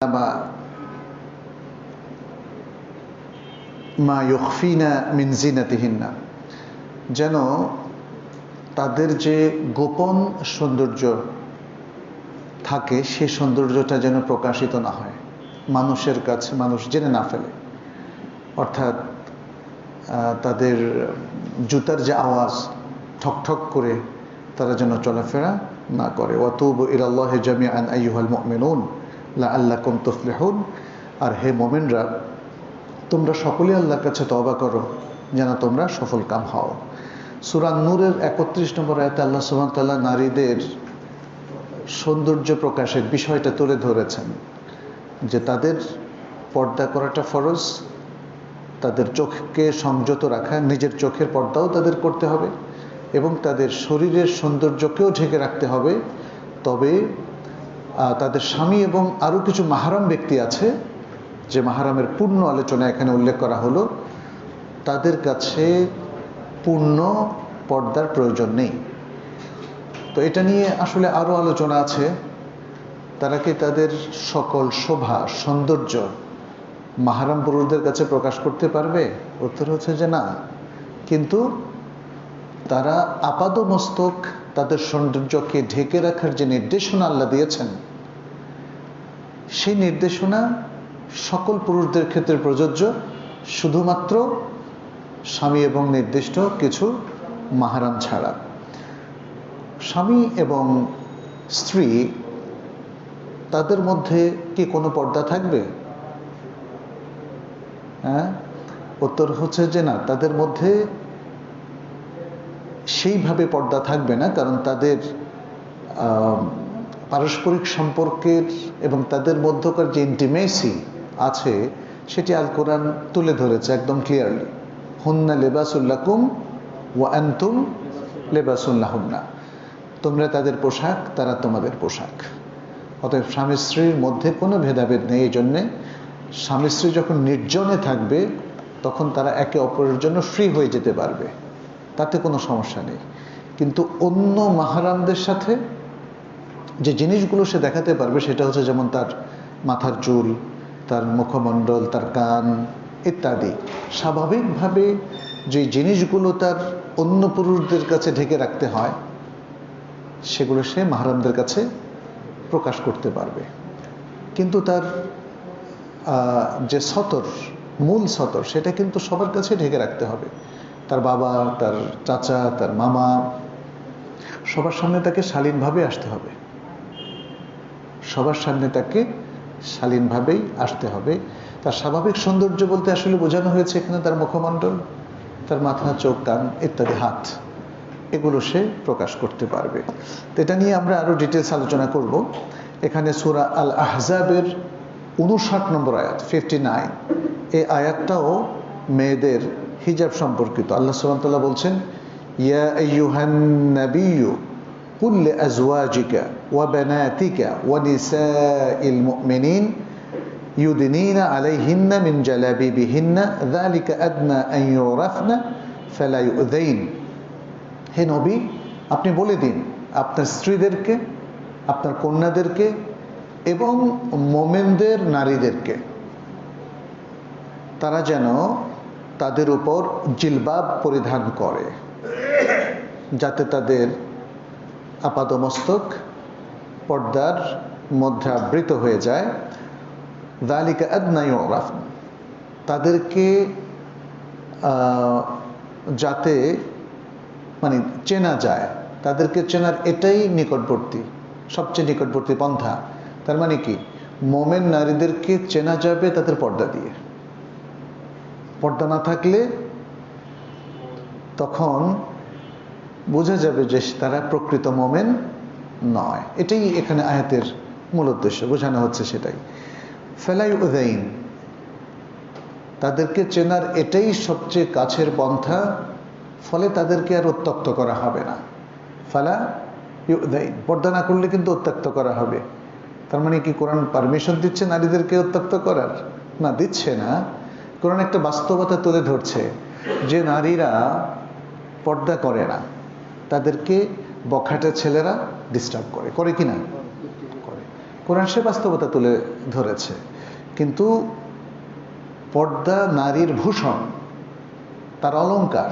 বা মা যেন তাদের যে গোপন সৌন্দর্য থাকে, সে সৌন্দর্যটা যেন প্রকাশিত না হয়, মানুষের কাছে, মানুষ জেনে না ফেলে। অর্থাৎ তাদের জুতার যে আওয়াজ, ঠক ঠক করে তারা যেন চলাফেরা না করে। অতুব ইরাল্লাহ জামিআন আইয়ুহাল মুমিনুন লাআল্লাকুম তুফলিহুন। আর হে মুমিনরা, তোমরা সকলে আল্লাহর কাছে তওবা করো, যেন তোমরা সফল কাম হও। সূরা নূরের একত্রিশ নম্বর আয়াতে আল্লাহ ওয়া নারীদের সৌন্দর্য প্রকাশের বিষয়টা তুলে ধরেছেন, যে তাদের পর্দা করাটা ফরজ, তাদের চোখকে সংযত রাখা, নিজের চোখের পর্দাও তাদের করতে হবে এবং তাদের শরীরের সৌন্দর্যকেও ঢেকে রাখতে হবে। তবে তাদের স্বামী এবং আরও কিছু মাহারাম ব্যক্তি আছে, যে মাহারামের পূর্ণ আলোচনা এখানে উল্লেখ করা হলো, তাদের কাছে পূর্ণ পর্দার প্রয়োজন নেই। তো এটা নিয়ে আসলে আরও আলোচনা আছে। তারা কি তাদের সকল শোভা, সৌন্দর্য মাহারাম পুরুষদের কাছে প্রকাশ করতে পারবে? উত্তর হচ্ছে যে না। কিন্তু তারা আপাদ মস্তক তাদের সৌন্দর্যকে ঢেকে রাখার যে নির্দেশনা আল্লাহ দিয়েছেন সেই নির্দেশনা সকল পুরুষদের ক্ষেত্রে প্রযোজ্য, শুধুমাত্র স্বামী এবং নির্দিষ্ট কিছু মাহারাম ছাড়া। স্বামী এবং স্ত্রী, তাদের মধ্যে কি কোনো পর্দা থাকবে? হ্যাঁ? উত্তর হচ্ছে যে না, তাদের মধ্যে সেইভাবে পর্দা থাকবে না, কারণ তাদের পারস্পরিক সম্পর্কের এবং তাদের মধ্যকার যে ইন্টিমেসি আছে, সেটি আল কোরআন তুলে ধরেছে একদম ক্লিয়ারলি হুন্না লেবাসুল্লাকুম ওয়া আনতুম লেবাসুল্লাহুন্না তোমরা তাদের পোশাক, তারা তোমাদের পোশাক। অতএব স্বামী স্ত্রীর মধ্যে কোনো ভেদাভেদ নেই, এই জন্যে স্বামী স্ত্রী যখন নির্জনে থাকবে, তখন তারা একে অপরের জন্য ফ্রি হয়ে যেতে পারবে। তাতে কোনো সমস্যা নেই। কিন্তু অন্য মাহারামদের সাথে যে জিনিসগুলো সে দেখাতে পারবে সেটা হচ্ছে যেমন তার মাথার চুল, তার মুখমণ্ডল, তার কান ইত্যাদি। স্বাভাবিকভাবে যে জিনিসগুলো তার অন্য পুরুষদের কাছে ঢেকে রাখতে হয়, সেগুলো সে মাহারামদের কাছে প্রকাশ করতে পারবে। কিন্তু তার যে সতর, মূল সতর, সেটা কিন্তু সবার কাছে ঢেকে রাখতে হবে। তার বাবা, তার চাচা, তার মামা, সবার সামনে তাকে শালীনভাবে আসতে হবে। সবার সামনে তাকে শালীনভাবেই আসতে হবে। তার স্বাভাবিক সৌন্দর্য বলতে আসলে বোঝানো হয়েছে এখানে তার মুখমণ্ডল, তার মাথা, চোখ, কান ইত্যাদি, হাত। এগুলো সে প্রকাশ করতে পারবে। তো এটা নিয়ে আমরা আরও ডিটেলস আলোচনা করব। এখানে সুরা আল আহজাবের উনষাট নম্বর আয়াত ফিফটি নাইন এই আয়াতটাও মেয়েদের হিজাব সম্পর্কিত। আল্লাহ সুবহানাহু বলছেন, ইয়া আইয়ুহান নাবিয়্যু قل لأزواجك وبناتك ونساء المؤمنين يدنين عليهن من جلابيبهن ذلك أدنى أن يعرفن فلا يؤذين হে নবী আপনি বলে দিন আপনার স্ত্রীদেরকে আপনার কন্যাদেরকে এবং মোমেনদের নারীদেরকে তারা যেন তাদের উপর জিলবাব পরিধান করে যাতে তাদের আপাদমস্তক, পর্দার মধ্যে আবৃত হয়ে যায়। দালিকা আদনাই ওরাফ তাদেরকে যাতে মানে চেনা যায়, তাদেরকে চেনার এটাই নিকটবর্তী, সবচেয়ে নিকটবর্তী পন্থা। তার মানে কি? মোমেন নারীদেরকে চেনা যাবে তাদের পর্দা দিয়ে। পর্দা না থাকলে তখন বোঝা যাবে যে তারা প্রকৃত মোমেন নয়। এটাই এখানে আয়াতের মূল উদ্দেশ্য, বোঝানো হচ্ছে সেটাই। ফেলাই উদাইন, তাদেরকে চেনার এটাই সবচেয়ে কাছের পন্থা, ফলে তাদেরকে আর উত্তক্ত করা হবে না। ফালা ইউদাইন, পর্দা না করলে কিন্তু উত্তক্ত করা হবে। তার মানে কি, কোরআন পারমিশন দিচ্ছে নারীদেরকে উত্তক্ত করার? না, দিচ্ছে না। কোরআন একটা বাস্তবতা তুলে ধরছে যে নারীরা পর্দা করে না। তাদেরকে বখাটে ছেলেরা ডিস্টার্ব করে। করে কি না? করে। কোরআন সে বাস্তবতা তুলে ধরেছে। কিন্তু পর্দা নারীর ভূষণ, তার অলঙ্কার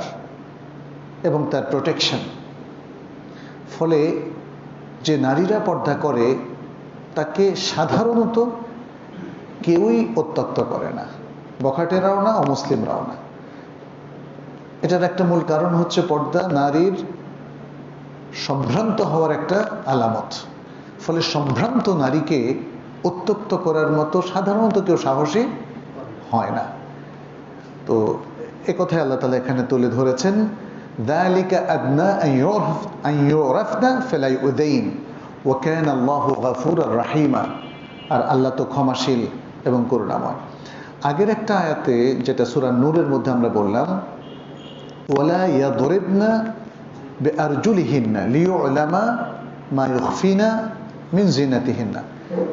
এবং তার প্রোটেকশন ফলে যে নারীরা পর্দা করে, তাকে সাধারণত কেউই উত্তক্ত করে না। বখাটেরাও না, অমুসলিমরাও না। এটার একটা মূল কারণ হচ্ছে পর্দা নারীর সম্ভ্রান্ত হওয়ার একটা আলামত ফলে সম্ভ্রান্ত নারীকে উত্তক্ত করার মতো সাধারণত কেউ সাহসী হয় না তো এ কথাই আল্লাহ তালা এখানে তুলে ধরেছেন ذلك أدنى أن يعرف أن يعرفن فلا يؤذين وكان الله غفورا رحيما আর আল্লাহ তো ক্ষমাশীল এবং করুণাময় আগের একটা আয়াতে যেটা সূরা নূরের মধ্যে আমরা বললাম ওয়ালা ইয়াদরিবনা বিআরজুলিহিন্না লিয়ুলামা মা ইউখফিনা মিন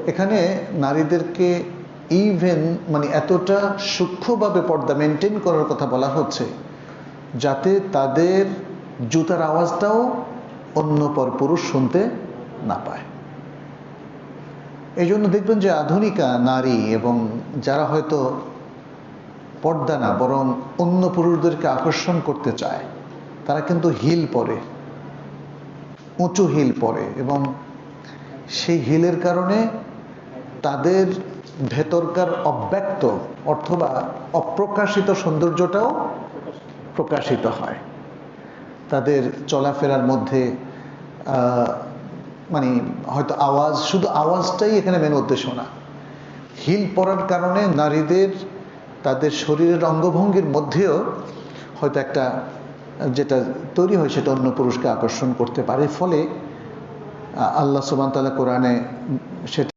এখানে নারীদেরকে ইভেন মানে এতটা সূক্ষ্মভাবে পর্দা মেনটেন করার কথা বলা হচ্ছে, যাতে তাদের জুতার আওয়াজটাও অন্য পর পুরুষ শুনতে না পায়। এই জন্য দেখবেন যে আধুনিকা নারী এবং যারা হয়তো পর্দা না, বরং অন্য পুরুষদেরকে আকর্ষণ করতে চায় তারা কিন্তু হিল পরে, উঁচু হিল পরে এবং সেই হিলের কারণে তাদের ভেতরকার অব্যক্ত অথবা অপ্রকাশিত সৌন্দর্যটাও প্রকাশিত হয়। তাদের চলাফেরার মধ্যে মানে হয়তো আওয়াজ, শুধু আওয়াজটাই এখানে মেন উদ্দেশ্য না। হিল পরার কারণে নারীদের তাদের শরীরের অঙ্গভঙ্গির মধ্যেও হয়তো একটা যেটা তৈরি হয় সেটা অন্য পুরুষকে আকর্ষণ করতে পারে। ফলে আল্লাহ সুবান তালা কোরআনে সেটা